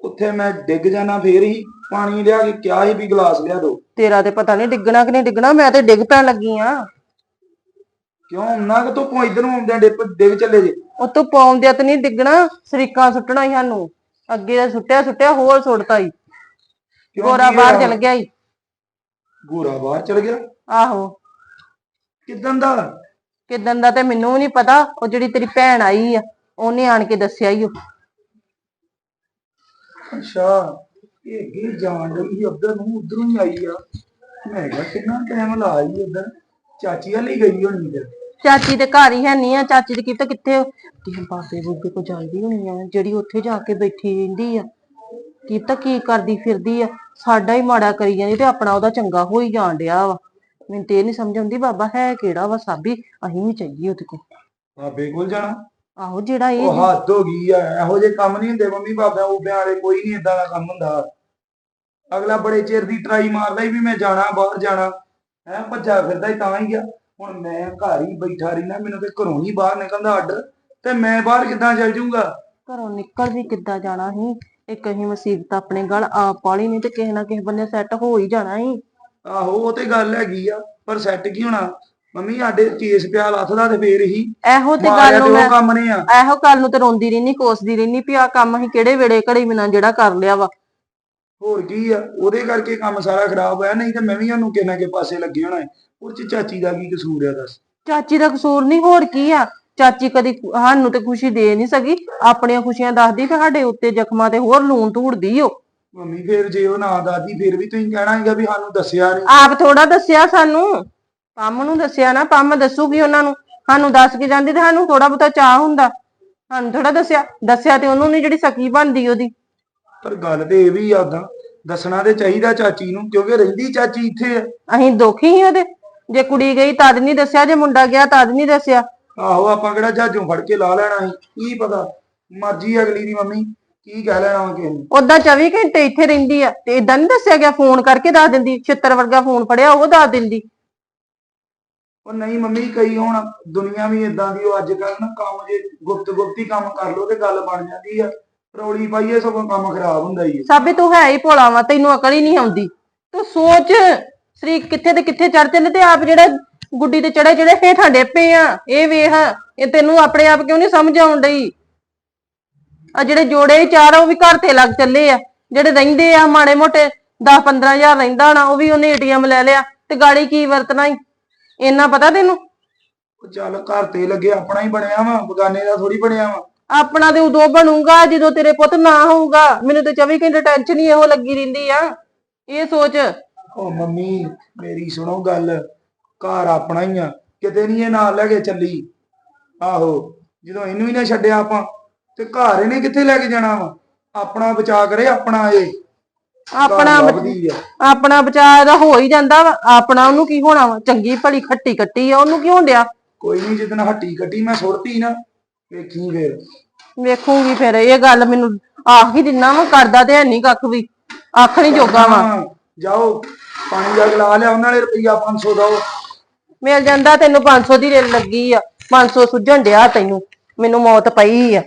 ਉੱਥੇ ਮੈਂ ਡਿੱਗ ਜਾਣਾ ਫੇਰ ਹੀ ਪਾਣੀ ਲਿਆ ਕੇ ਕਿਹਾ ਸੀ ਵੀ ਗਲਾਸ ਲਿਆ ਦੋ। ਤੇਰਾ ਤੇ ਪਤਾ ਨਹੀਂ ਡਿੱਗਣਾ ਕਿ ਨਹੀਂ ਡਿੱਗਣਾ ਮੈਂ ਤੇ ਡਿੱਗ ਪੈਣ ਲੱਗੀ ਆ। ਕਿਉਂ? ਨਾ ਕਿ ਧੁੱਪੋਂ ਇਧਰ ਨੂੰ ਆਉਂਦਿਆਂ ਡਿੱਪ ਡਿੱਗ ਚੱਲੇ ਜੇ। ਉਹ ਤੂੰ ਪਾਉਂਦਿਆ ਤੇ ਨਹੀਂ ਡਿੱਗਣਾ ਸਰੀਕਾਂ ਸੁੱਟਣਾ ਹੀ ਸਾਨੂੰ। ਅੱਗੇ ਦਾ ਸੁੱਟਿਆ ਸੁੱਟਿਆ ਹੋਰ ਸੁੱਟਤਾ ਕਿਉਂ ਗੋਰਾ ਕੀ ਬਾਹਰ ਹੋਇਆ? ਚਲ ਗਿਆ ਈ ਗੋਰਾ ਬਾਹਰ ਚਲ ਗਿਆ? ਆਹੋ। ਕਿਦਾਂ ਦਾ? ਕਿਦਨ ਦਾ ਤੇ ਮੈਨੂੰ ਨਹੀਂ ਪਤਾ ਉਹ ਜਿਹੜੀ ਤੇਰੀ ਭੈਣ ਆਈ ਆ ਉਹਨੇ ਆਣ ਕੇ ਦੱਸਿਆ ਈ ਓ। ਅੱਛਾ ਇਹ ਅੱਗੇ ਜਾਣ ਲਈ ਉਧਰ ਨੂੰ ਉਧਰੋਂ ਹੀ ਆਈ ਆ। ਮੈਂ ਕਿਹਾ ਕਿੰਨਾ ਟਾਈਮ ਲਾਈ ਉਧਰ ਚਾਚੀ ਵਾਲੀ ਗਈ ਹੋਣੀ ਫਿਰ ਚਾਚੀ ਦੇ ਘਰ ਹੀ ਹੈ ਨਹੀਂ ਆ। ਚਾਚੀ ਦੀ ਕਿਤੇ ਕਿੱਥੇ ਤੇ ਬਾਬੇ ਬੁੱਗੇ ਕੋ ਜਾਂਦੀ ਹੋਣੀ ਆ। ਜਿਹੜੀ ਉੱਥੇ ਜਾ ਕੇ ਬੈਠੀ ਰਹਿੰਦੀ ਆ। ਕੀ ਤਾਂ ਕੀ ਕਰਦੀ ਫਿਰਦੀ ਆ? ਸਾਡਾ ਹੀ ਮਾੜਾ ਕਰੀ ਜਾਂਦੀ ਤੇ ਆਪਣਾ ਉਹਦਾ ਚੰਗਾ ਹੋ ਹੀ ਜਾਣ ਡਿਆ ਵਾ। ਮੈਨੂੰ ਤੇ ਇਹ ਨਹੀਂ ਸਮਝ ਆਉਂਦੀ ਬਾਬਾ ਹੈ ਕਿਹੜਾ ਵਾ ਸਾਬੀ? ਅਸੀਂ ਵੀ ਚਾਹੀਏ ਉਹਦੇ ਕੋਲ ਬਾਬੇ ਕੋਲ ਜਾਣਾ। ਆਹੋ ਜਿਹੜਾ ਇਹ ਉਹ ਹੱਦ ਹੋ ਗਈ ਆ ਇਹੋ ਜਿਹੇ ਕੰਮ ਨਹੀਂ ਹੁੰਦੇ ਮੰਮੀ ਬਾਬਿਆਂ ਉਬਿਆਂ ਵਾਲੇ ਕੋਈ ਨਹੀਂ ਇਦਾਂ ਦਾ ਕੰਮ ਹੁੰਦਾ। ਅਗਲਾ ਬੜੇ ਚਿਰ ਦੀ ਟਰਾਈ ਮਾਰਦਾ ਹੀ ਵੀ ਮੈਂ ਜਾਣਾ ਬਾਹਰ ਜਾਣਾ ਹੈ ਭੱਜਾ ਫਿਰਦਾ ਹੀ ਤਾਂ ਹੀ ਗਿਆ ਹੁਣ ਮੈਂ ਘਰ ਹੀ ਬੈਠਾ ਰਹਿਣਾ ਮੈਨੂੰ ਤੇ ਘਰੋਂ ਹੀ ਬਾਹਰ ਨਿਕਲਣ ਦਾ ਆਰਡਰ ਤੇ ਮੈਂ ਬਾਹਰ ਕਿੱਦਾਂ ਚੱਲ ਜਾਊਂਗਾ? ਘਰੋਂ ਨਿਕਲ ਵੀ ਕਿੱਦਾਂ ਜਾਣਾ ਸੀ? ਇੱਕ ਅਸੀਂ ਮੁਸੀਬਤ ਆਪਣੇ ਗਲ ਆਪ ਵਾਲੀ ਨਹੀਂ ਤੇ ਕਿਸੇ ਨਾ ਕਿਸੇ ਬੰਨੇ ਸੈੱਟ ਹੋ ਹੀ ਜਾਣਾ ਸੀ। ਆਹੋ ਉਹ ਤੇ ਗੱਲ ਹੈਗੀ ਆ ਪਰ ਸੈੱਟ ਕੀ ਹੋਣਾ? ਮੰਮੀ ਸਾਡੇ ਕੇਸ ਪਿਆ ਲੱਥਦਾ ਤੇ ਫੇਰ ਹੀ ਇਹੋ ਤੇ ਗੱਲ ਨੂੰ ਉਹ ਮੈਂ ਕੰਮ ਨੇ ਆ। ਇਹੋ ਗੱਲ ਨੂੰ ਤੇ ਰੋਂਦੀ ਰਹਿਨੀ ਕੋਸਦੀ ਰਹਿਨੀ ਵੀ ਆ ਕੰਮ ਅਸੀਂ ਕਿਹੜੇ ਵੇੜੇ ਘੜੀ ਬਿਨਾਂ ਜਿਹੜਾ ਕਰ ਲਿਆ ਵਾ। ਹੋਰ ਕੀ ਆ ਉਹਦੇ ਕਰਕੇ ਕੰਮ ਸਾਰਾ ਖਰਾਬ ਹੋਇਆ ਨਹੀਂ ਤੇ ਮੈਂ ਵੀ ਉਹਨੂੰ ਕਿੰਨਾ ਕੇ ਪਾਸੇ ਲੱਗੇ ਹੋਣਾ ਹੈ। ਉਹ ਚ ਚਾਚੀ ਦਾ ਕੀ ਕਸੂਰ ਆ ਦੱਸ। ਚਾਚੀ ਦਾ ਕਸੂਰ ਨਹੀਂ ਹੋਰ ਕੀ ਆ। ਚਾਚੀ ਕਦੀ ਸਾਨੂੰ ਤੇ ਖੁਸ਼ੀ ਦੇ ਨਹੀਂ ਸਕੀ। ਆਪਣੀਆਂ ਖੁਸ਼ੀਆਂ ਦੱਸਦੀ ਤੇ ਸਾਡੇ ਉੱਤੇ ਜ਼ਖਮਾਂ ਤੇ ਹੋਰ ਲੂਣ ਧੂੜਦੀ ਓ। ਮੰਮੀ ਫੇਰ ਜੇ ਉਹ ਨਾ ਦਾਦੀ ਫੇਰ ਵੀ ਤੁਸੀਂ ਕਹਿਣਾ ਹੈਗਾ ਵੀ ਸਾਨੂੰ ਦੱਸਿਆ ਨਹੀਂ ਆਪ ਥੋੜਾ ਦੱਸਿਆ ਸਾਨੂੰ। ਪੰਮ ਨੂੰ ਦੱਸਿਆ ਨਾ ਪੰਮ ਦੱਸੂਗੀ ਉਹਨਾਂ ਨੂੰ। ਸਾਨੂੰ ਦੱਸ ਕੇ ਜਾਂਦੀ ਤੇ ਸਾਨੂੰ ਥੋੜਾ ਬਹੁਤਾ ਚਾਹ ਹੁੰਦਾ। ਸਾਨੂੰ ਥੋੜਾ ਦੱਸਿਆ ਦੱਸਿਆ ਤੇ ਉਹਨੂੰ ਨਹੀਂ ਜਿਹੜੀ ਸਕੀ ਬਣਦੀ ਉਹਦੀ। ਪਰ ਗੱਲ ਤੇ ਇਹ ਵੀ ਆ ਉਦਾਂ ਦੱਸਣਾ ਤੇ ਚਾਹੀਦਾ ਚਾਚੀ ਨੂੰ ਕਿਉਂਕਿ ਰਹਿੰਦੀ ਚਾਚੀ ਇੱਥੇ ਆ। ਅਸੀਂ ਦੁਖੀ ਸੀ ਉਹਦੇ। ਜੇ ਕੁੜੀ ਗਈ ਤਦ ਨਹੀਂ ਦੱਸਿਆ ਜੇ ਮੁੰਡਾ ਗਿਆ ਤਦ ਨਹੀਂ ਦੱਸਿਆ। ਆਹੋ ਆਪਾਂ ਕਿਹੜਾ ਜਹਾਜ਼ੋਂ ਫੜ ਕੇ ਲਾ ਲੈਣਾ ਸੀ ਕੀ ਪਤਾ। ਮਰਜ਼ੀ ਅਗਲੀ ਦੀ ਮੰਮੀ ਕੀ ਕਹਿ ਲੈਣਾ ਵਾ ਕਿਸੇ ਨੂੰ। ਉਦਾਂ 24 ਘੰਟੇ ਇੱਥੇ ਰਹਿੰਦੀ ਆ ਤੇ ਇਦਾਂ ਨਹੀਂ ਦੱਸਿਆ ਗਿਆ ਫੋਨ ਕਰਕੇ ਦੱਸ ਦਿੰਦੀ ਛਿੱਤਰ ਵਰਗਾ ਫੋਨ ਫੜਿਆ ਉਹ ਦੱਸ ਦਿੰਦੀ। ਉਹ ਨਹੀਂ ਮੰਮੀ ਕਈ ਹੁਣ ਦੁਨੀਆ ਵੀ ਇਦਾਂ ਦੀ ਉਹ ਅੱਜ ਕੱਲ ਨਾ ਕੰਮ ਜੇ ਗੁਪਤ ਗੁਪਤੀ ਕੰਮ ਕਰ ਲੋ ਤੇ ਗੱਲ ਬਣ ਜਾਂਦੀ ਆ। ਰੌਲੀ ਪਾਈਏ ਸਗੋਂ ਕੰਮ ਖਰਾਬ ਹੁੰਦਾ ਹੀ ਸਾਬੇ ਤੂੰ ਹੈ ਹੀ ਭੋਲਾ ਵਾ, ਤੈਨੂੰ ਅਕਲ ਹੀ ਨਹੀਂ ਆਉਂਦੀ। ਤੂੰ ਸੋਚ, ਸ੍ਰੀ ਕਿੱਥੇ ਤੇ ਕਿੱਥੇ ਚੜ ਚੱਲੇ ਤੇ ਆਪ ਜਿਹੜਾ ਗੁੱਡੀ ਤੇ ਚੜੇ ਜਿਹੜੇ ਹੇਠਾਂ ਡੇਪੇ ਆ, ਇਹ ਵੇਖ, ਇਹ ਤੈਨੂੰ ਆਪਣੇ ਆਪ ਕਿਉਂ ਨਹੀਂ ਸਮਝ ਆਉਣ ਡਈ? ਆ ਜਿਹੜੇ ਜੋੜੇ ਚਾਰ ਆ, ਉਹ ਵੀ ਘਰ ਤੇ ਲੱਗ ਚੱਲੇ ਆ। ਜਿਹੜੇ ਰਹਿੰਦੇ ਆ, ਮਾੜੇ ਮੋਟੇ 10 15000 ਰਹਿੰਦਾ ਹੋਣਾ, ਉਹ ਵੀ ਉਹਨੇ ਏਟੀਐਮ ਲੈ ਲਿਆ ਤੇ ਗਾੜੀ ਕੀ ਵਰਤਣਾ ਈ? ਇੰਨਾ ਪਤਾ ਤੈਨੂੰ? ਉਹ ਚੱਲ ਘਰ ਤੇ ਲੱਗੇ ਆਪਣਾ ਹੀ ਬਣਿਆ ਵਾ ਬਗਾਨੇ ਦਾ ਥੋੜੀ ਬਣਿਆ ਵਾ। ਆਪਣਾ ਤੇ ਉਦੋਂ ਬਣੂਗਾ ਜਦੋਂ ਤੇਰੇ ਪੁੱਤ ਨਾ ਹੋਊਗਾ। ਮੈਨੂੰ ਤੇ 24 ਘੰਟੇ ਟੈਨਸ਼ਨ ਹੀ ਇਹੋ ਲੱਗੀ ਰਹਿੰਦੀ ਆ। ਇਹ ਸੋਚ। ਉਹ ਮੰਮੀ ਮੇਰੀ ਸੁਣੋ ਗੱਲ। ਘਰ ਆਪਣਾ ਹੀ ਆ ਕਿਤੇ ਨਹੀਂ ਇਹ ਨਾਲ ਲੈ ਕੇ ਚੱਲੀ। ਆਹੋ ਜਦੋਂ ਇਹਨੂੰ ਹੀ ਨਾ ਛੱਡਿਆ ਆਪਾਂ ਤੇ ਘਰ ਇਹਨੇ ਕਿੱਥੇ ਲੈ ਕੇ ਜਾਣਾ ਵਾ? ਆਪਣਾ ਬਚਾ ਕਰੇ ਆਪਣਾ ਇਹ। ਆਪਣਾ ਲੱਭਦੀ ਆ। ਆਪਣਾ ਬਚਾਅ ਦਾ ਹੋ ਹੀ ਜਾਂਦਾ ਵਾ। ਆਪਣਾ ਉਹਨੂੰ ਕੀ ਹੋਣਾ ਵਾ? ਚੰਗੀ ਭਲੀ ਖੱਟੀ ਕੱਟੀ ਆ ਉਹਨੂੰ ਕੀ ਹੋਣ ਡਿਆ ਕੋਈ ਨਹੀਂ ਜਿੱਦਣ ਹੱਟੀ ਕੱਟੀ ਮੈਂ ਸੁੱਟਤੀ ਨਾ ਵੇਖੀ ਫੇਰ। ਵੇਖੂਗੀ ਫਿਰ। ਇਹ ਗੱਲ ਮੈਨੂੰ ਆਖ ਹੀ ਦਿਨਾ ਵਾ ਕਰਦਾ ਤੇ ਹੈ ਨਹੀਂ ਕੱਖ ਵੀ। ਆਖ ਨਹੀਂ ਜੋਗਾ ਵਾ। ਹਾਂ, ਜਾਓ ਪਾਣੀ ਦਾ ਗਲਾ ਲਿਆ ਉਹਨਾਂ ਨੇ ਰੁਪਈਆ 500 ਦਓ। ਮਿਲ ਜਾਂਦਾ ਤੈਨੂੰ 500 ਦੀ ਰੇਲ ਲੱਗੀ ਆ। 500 ਸੁੱਝਣ ਡਿਆ ਤੈਨੂੰ। ਮੈਨੂੰ ਮੌਤ ਪਈ ਆ।